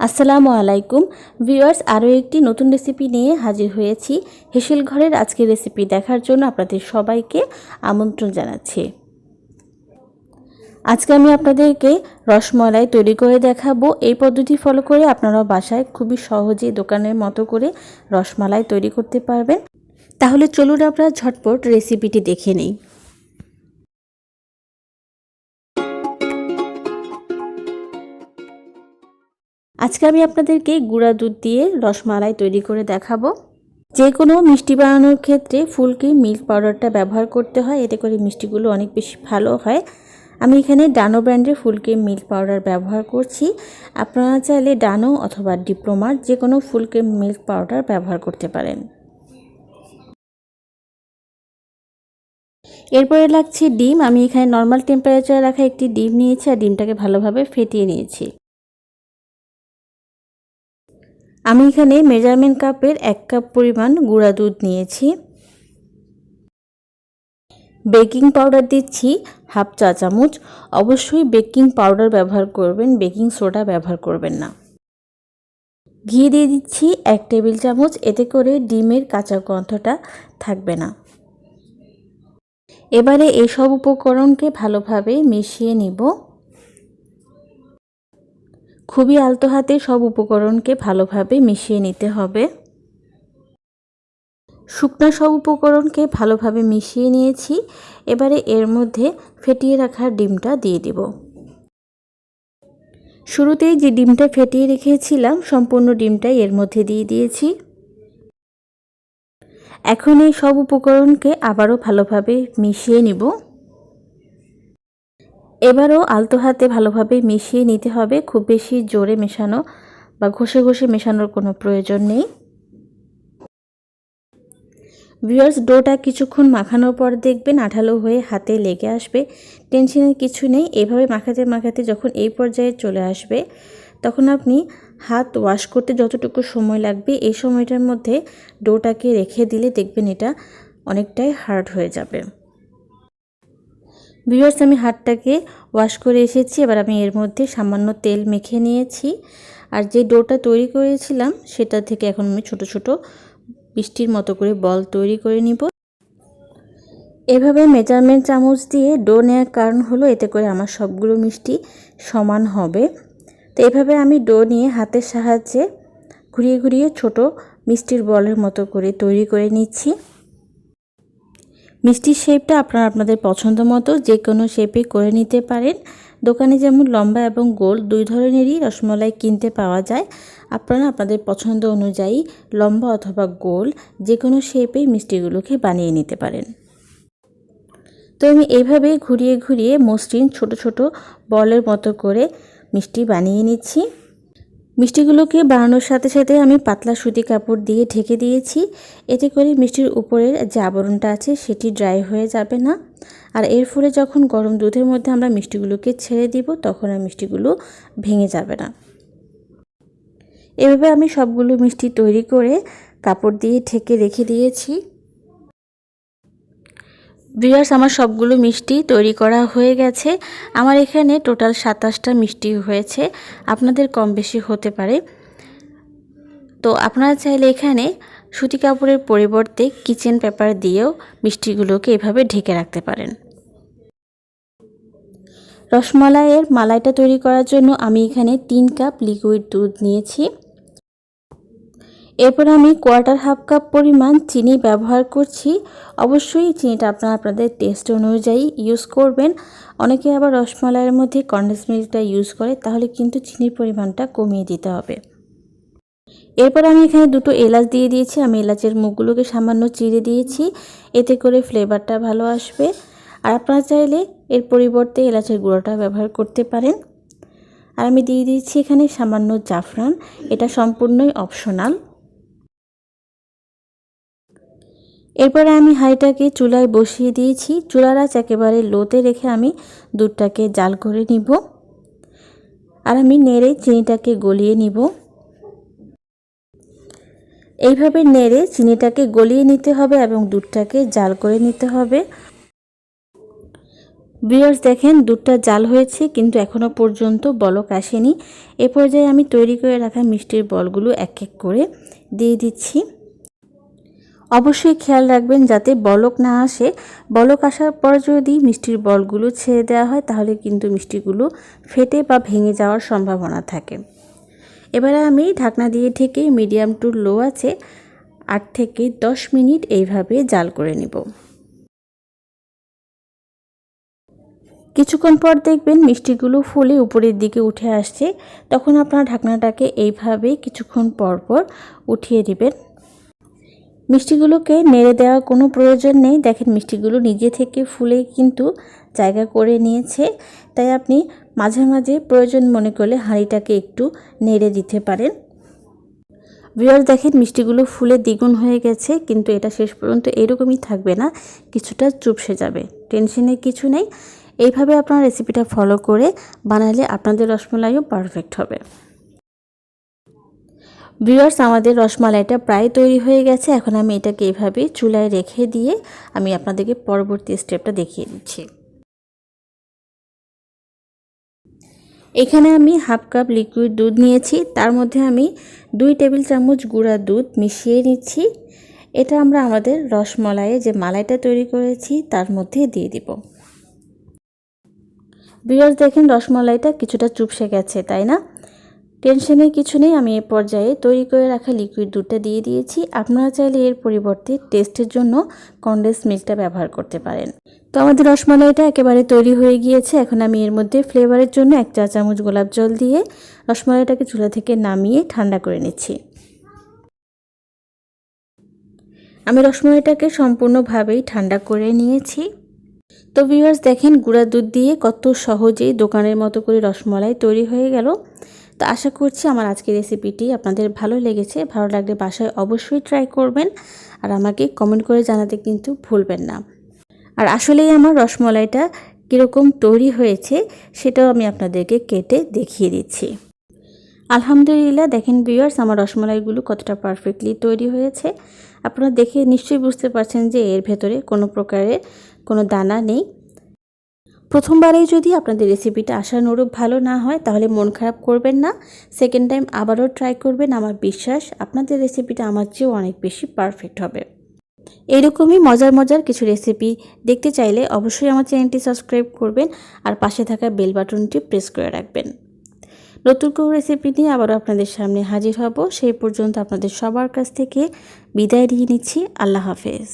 আসসালামু আলাইকুম। ভিউয়ার্স, আরও একটি নতুন রেসিপি নিয়ে হাজির হয়েছি। হেসেল ঘরের আজকের রেসিপি দেখার জন্য আপনাদের সবাইকে আমন্ত্রণ জানাচ্ছি। আজকে আমি আপনাদেরকে রসমলাই তৈরি করে দেখাবো। এই পদ্ধতি ফলো করে আপনারা বাসায় খুবই সহজে দোকানের মতো করে রসমালাই তৈরি করতে পারবেন। তাহলে চলুন আমরা ঝটপট রেসিপিটি দেখে নিই। আজকে আমি আপনাদেরকে গুঁড়া দুধ দিয়ে রসমালাই তৈরি করে দেখাবো। যে কোনো মিষ্টি বানানোর ক্ষেত্রে ফুলকে মিল্ক পাউডারটা ব্যবহার করতে হয়, এতে করে মিষ্টিগুলো অনেক বেশি ভালো হয়। আমি এখানে ডানো ব্র্যান্ডের ফুলকে মিল্ক পাউডার ব্যবহার করছি। আপনারা চাইলে ডানো অথবা ডিপ্লোমার যে কোনো ফুলকে মিল্ক পাউডার ব্যবহার করতে পারেন। এরপরে লাগছে ডিম। আমি এখানে নর্মাল টেম্পারেচারে রাখা একটি ডিম নিয়েছি আর ডিমটাকে ভালোভাবে ফেটিয়ে নিয়েছি। আমি এখানে মেজারমেন্ট কাপের এক কাপ পরিমাণ গুঁড়া দুধ নিয়েছি। বেকিং পাউডার দিচ্ছি হাফ চা চামচ। অবশ্যই বেকিং পাউডার ব্যবহার করবেন, বেকিং সোডা ব্যবহার করবেন না। ঘি দিয়ে দিচ্ছি এক টেবিল চামচ, এতে করে ডিমের কাঁচা গন্ধটা থাকবে না। এবারে এইসব উপকরণকে ভালোভাবে মিশিয়ে নিব। খুবই আলতো হাতে সব উপকরণকে ভালোভাবে মিশিয়ে নিতে হবে। শুকনো সব উপকরণকে ভালোভাবে মিশিয়ে নিয়েছি। এবারে এর মধ্যে ফেটিয়ে রাখা ডিমটা দিয়ে দিব। শুরুতেই যে ডিমটা ফেটিয়ে রেখেছিলাম, সম্পূর্ণ ডিমটাই এর মধ্যে দিয়ে দিয়েছি। এখন এই সব উপকরণকে আবারও ভালোভাবে মিশিয়ে নিব। এবারও আলতো হাতে ভালোভাবে মিশিয়ে নিতে হবে, খুব বেশি জোরে মেশানো বা ঘষে ঘষে মেশানোর কোনো প্রয়োজন নেই। ভিউয়ার্স, ডোটা কিছুক্ষণ মাখানোর পর দেখবেন আঠালো হয়ে হাতে লেগে আসবে, টেনশনের কিছু নেই। এভাবে মাখাতে মাখাতে যখন এই পর্যায়ে চলে আসবে, তখন আপনি হাত ওয়াশ করতে যতটুকু সময় লাগবে, এই সময়টার মধ্যে ডোটাকে রেখে দিলে দেখবেন এটা অনেকটাই হার্ড হয়ে যাবে। ভিউয়ার্স আমি হাতটাকে ওয়াশ করে এসেছি। এবার আমি এর মধ্যে সামান্য তেল মেখে নিয়েছি। আর যে ডোটা তৈরি করেছিলাম, সেটা থেকে এখন আমি ছোট ছোট বৃষ্টির মতো করে বল তৈরি করে নিব। এভাবে মেজারমেন্ট চামচ দিয়ে ডো নেওয়ার কারণ হলো, এতে করে আমার সবগুলো মিষ্টি সমান হবে। তো এভাবে আমি ডো নিয়ে হাতের সাহায্যে ঘুরিয়ে ঘুরিয়ে ছোট মিষ্টির বলের মতো করে তৈরি করে নিচ্ছি। মিষ্টির শেপটা আপনারা আপনাদের পছন্দ মতো যে কোনো শেপে করে নিতে পারেন। দোকানে যেমন লম্বা এবং গোল দুই ধরনেরই রসমলাই কিনতে পাওয়া যায়। আপনারা আপনাদের পছন্দ অনুযায়ী লম্বা অথবা গোল যে কোনো শেপে মিষ্টিগুলোকে বানিয়ে নিতে পারেন। তো আমি এইভাবে ঘুরিয়ে ঘুরিয়ে মসৃণ ছোট ছোট বলের মতো করে মিষ্টি বানিয়ে নিচ্ছি। মিষ্টিগুলোকে বানানোর সাথে সাথে আমি পাতলা সুতি কাপড় দিয়ে ঢেকে দিয়েছি। এতে করে মিষ্টির উপরের যে আবরণটা আছে সেটি ড্রাই হয়ে যাবে না। আর এর ফলে যখন গরম দুধের মধ্যে আমরা মিষ্টিগুলোকে ছেড়ে দিব, তখন আর মিষ্টিগুলো ভেঙে যাবে না। এভাবে আমি সবগুলো মিষ্টি তৈরি করে কাপড় দিয়ে ঢেকে রেখে দিয়েছি। ভিউয়ার্স আমার সবগুলো মিষ্টি তৈরি করা হয়ে গেছে। আমার এখানে টোটাল সাতাশটা মিষ্টি হয়েছে। আপনাদের কম বেশি হতে পারে। তো আপনারা চাইলে এখানে সুতি কাপড়ের পরিবর্তে কিচেন পেপার দিয়েও মিষ্টিগুলোকে এভাবে ঢেকে রাখতে পারেন। রসমালাইয়ের মালাইটা তৈরি করার জন্য আমি এখানে তিন কাপ লিকুইড দুধ নিয়েছি। এরপর আমি কোয়ার্টার হাফ কাপ পরিমাণ চিনি ব্যবহার করছি। অবশ্যই চিনিটা আপনারা আপনাদের টেস্ট অনুযায়ী ইউজ করবেন। অনেকে আবার রসমালাইয়ের মধ্যে কন্ডেন্স মিল্কটা ইউজ করে, তাহলে কিন্তু চিনির পরিমাণটা কমিয়ে দিতে হবে। এরপর আমি এখানে দুটো এলাচ দিয়ে দিয়েছি। আমি এলাচের মুখগুলোকে সামান্য চিড়ে দিয়েছি। এতে করে ফ্লেভারটা ভালো আসবে। আর আপনারা চাইলে এর পরিবর্তে এলাচের গুঁড়োটা ব্যবহার করতে পারেন। আর আমি দিয়ে দিয়েছি এখানে সামান্য জাফরান। এটা সম্পূর্ণই অপশনাল এরপরে আমি হাঁড়িটাকে চুলায় বসিয়ে দিয়েছি। চুলার আঁচ একেবারে লোতে রেখে আমি দুধটাকে জাল করে নিব। আর আমি নেড়ে চিনিটাকে গলিয়ে নিব। এইভাবে নেড়ে চিনিটাকে গলিয়ে নিতে হবে এবং দুধটাকে জাল করে নিতে হবে। ভিউয়ার্স, দেখেন দুধটা জাল হয়েছে, কিন্তু এখনও পর্যন্ত বলক আসেনি। এ পর্যায়ে আমি তৈরি করে রাখা মিষ্টির বলগুলো এক এক করে দিয়ে দিচ্ছি। অবশ্যই খেয়াল রাখবেন যাতে বলক না আসে। বলক আসার পর যদি মিষ্টির বলগুলো ছেড়ে দেওয়া হয়, তাহলে কিন্তু মিষ্টিগুলো ফেটে বা ভেঙে যাওয়ার সম্ভাবনা থাকে। এবারে আমি ঢাকনা দিয়ে ঢেকে মিডিয়াম টু লো আছে, আট থেকে দশ মিনিট এইভাবে জাল করে নিব। কিছুক্ষণ পর দেখবেন মিষ্টিগুলো ফুলে উপরের দিকে উঠে আসছে। তখন আপনার ঢাকনাটাকে এইভাবে কিছুক্ষণ পর পর উঠিয়ে দিবেন। মিষ্টিগুলোকে নেড়ে দেওয়ার কোনো প্রয়োজন নেই। দেখেন মিষ্টিগুলো নিজে থেকে ফুলে কিন্তু জায়গা করে নিয়েছে। তাই আপনি মাঝে মাঝে প্রয়োজন মনে করলে হাঁড়িটাকে একটু নেড়ে দিতে পারেন। ভিওর দেখেন মিষ্টিগুলো ফুলে দ্বিগুণ হয়ে গেছে, কিন্তু এটা শেষ পর্যন্ত এরকমই থাকবে না, কিছুটা চুপসে যাবে, টেনশনের কিছু নেই। এইভাবে আপনার রেসিপিটা ফলো করে বানালে আপনাদের রসমলাইও পারফেক্ট হবে। ভিউয়ার্স আমাদের রসমালাইটা প্রায় তৈরি হয়ে গেছে। এখন আমি এটাকে এভাবে চুলায় রেখে দিয়ে আমি আপনাদেরকে পরবর্তী স্টেপটা দেখিয়ে দিচ্ছি। এখানে আমি হাফ কাপ লিকুইড দুধ নিয়েছি। তার মধ্যে আমি দুই টেবিল চামচ গুঁড়া দুধ মিশিয়ে নিচ্ছি। এটা আমরা আমাদের রসমলাইয়ে যে মালাইটা তৈরি করেছি, তার মধ্যে দিয়ে দিব। বিয়ার্স দেখেন রসমালাইটা কিছুটা চুপসে গেছে, তাই না? টেনশনের কিছু নেই, আমি এ পর্যায়ে তৈরি করে রাখা লিকুইড দুধটা দিয়ে দিয়েছি। আপনারা চাইলে এর পরিবর্তে টেস্টের জন্য কন্ডেন্স মিল্কটা ব্যবহার করতে পারেন। তো আমাদের রসমালাইটা একেবারে তৈরি হয়ে গিয়েছে। এখন আমি এর মধ্যে ফ্লেভারের জন্য এক চা চামচ গোলাপ জল দিয়ে রসমালাইটাকে চুলা থেকে নামিয়ে ঠান্ডা করে নিচ্ছি। আমি রসমালাইটাকে সম্পূর্ণভাবেই ঠান্ডা করে নিয়েছি। তো ভিউয়ার্স দেখেন, গুঁড়া দুধ দিয়ে কত সহজেই দোকানের মতো করে রসমলাই তৈরি হয়ে গেল। তো আশা করছি আমার আজকের রেসিপিটি আপনাদের ভালো লেগেছে। ভালো লাগলে বাসায় অবশ্যই ট্রাই করবেন আর আমাকে কমেন্ট করে জানাতে কিন্তু ভুলবেন না। আর আসলেই আমার রসমলাইটা কীরকম তৈরি হয়েছে সেটাও আমি আপনাদেরকে কেটে দেখিয়ে দিচ্ছি। আলহামদুলিল্লাহ, দেখেন ভিউয়ার্স আমার রসমলাইগুলো কতটা পারফেক্টলি তৈরি হয়েছে। আপনারা দেখে নিশ্চয়ই বুঝতে পারছেন যে এর ভেতরে কোনো প্রকারের কোনো দানা নেই। প্রথমবারেই যদি আপনাদের রেসিপিটা আশানুরূপ ভালো না হয়, তাহলে মন খারাপ করবেন না। সেকেন্ড টাইম আবারও ট্রাই করবেন। আমার বিশ্বাস, আপনাদের রেসিপিটা আমার চেয়েও অনেক বেশি পারফেক্ট হবে। এইরকমই মজার মজার কিছু রেসিপি দেখতে চাইলে অবশ্যই আমার চ্যানেলটি সাবস্ক্রাইব করবেন আর পাশে থাকা বেল বাটনটি প্রেস করে রাখবেন। নতুন কোনো রেসিপি নিয়ে আবারও আপনাদের সামনে হাজির হব। সেই পর্যন্ত আপনাদের সবার কাছ থেকে বিদায় নিয়ে নিচ্ছি। আল্লাহ হাফেজ।